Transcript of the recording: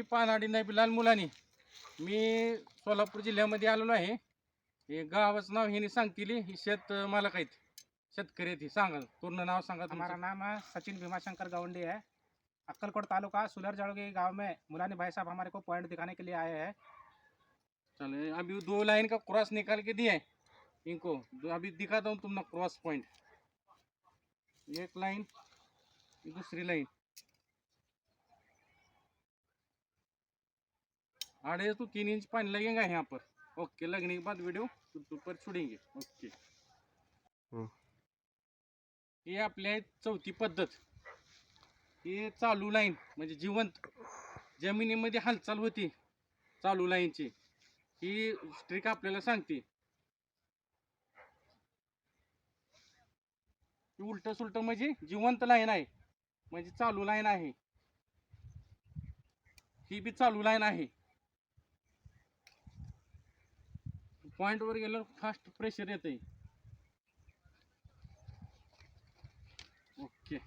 मी पानाडी नाही बिलाल मुलानी. मी सोलापूर जिल्ह्यामध्ये आलेलो आहे. हे गावाचं नाव ह्याने सांगतील ही शेत मालक आहेत. शेतकरी आहेत ही सांगा पूर्ण नाव सांगा हमारा. नाम है सचिन भीमाशंकर गवंडी है अक्कलकोट तालुका सुलर जड़ोगी गाँव में मुलानी भाई साहब हमारे को पॉइंट दिखाने के लिए आए हैं. चलो अभी दो लाइन का क्रॉस निकाल के दिया है इनको दो- अभी दिखाता हूँ तुमने क्रॉस पॉइंट. एक लाइन दूसरी लाइन. आड़े तो तीन इंच पानी लगेगा यहाँ पर. ओके लगने के बाद वीडियो यूट्यूब पर छोड़ेंगे ओके. हम्म. ही आपल्या चौथी पद्धत. ही चालू लाईन म्हणजे जिवंत. जमिनीमध्ये हालचाल होती चालू लाईनची ही स्ट्रिक आपल्याला सांगते. उलट सुलट म्हणजे जिवंत लाईन आहे. म्हणजे चालू लाईन आहे. ही बी चालू लाईन आहे. पॉइंट वर गेल्यावर फास्ट प्रेशर येते ओके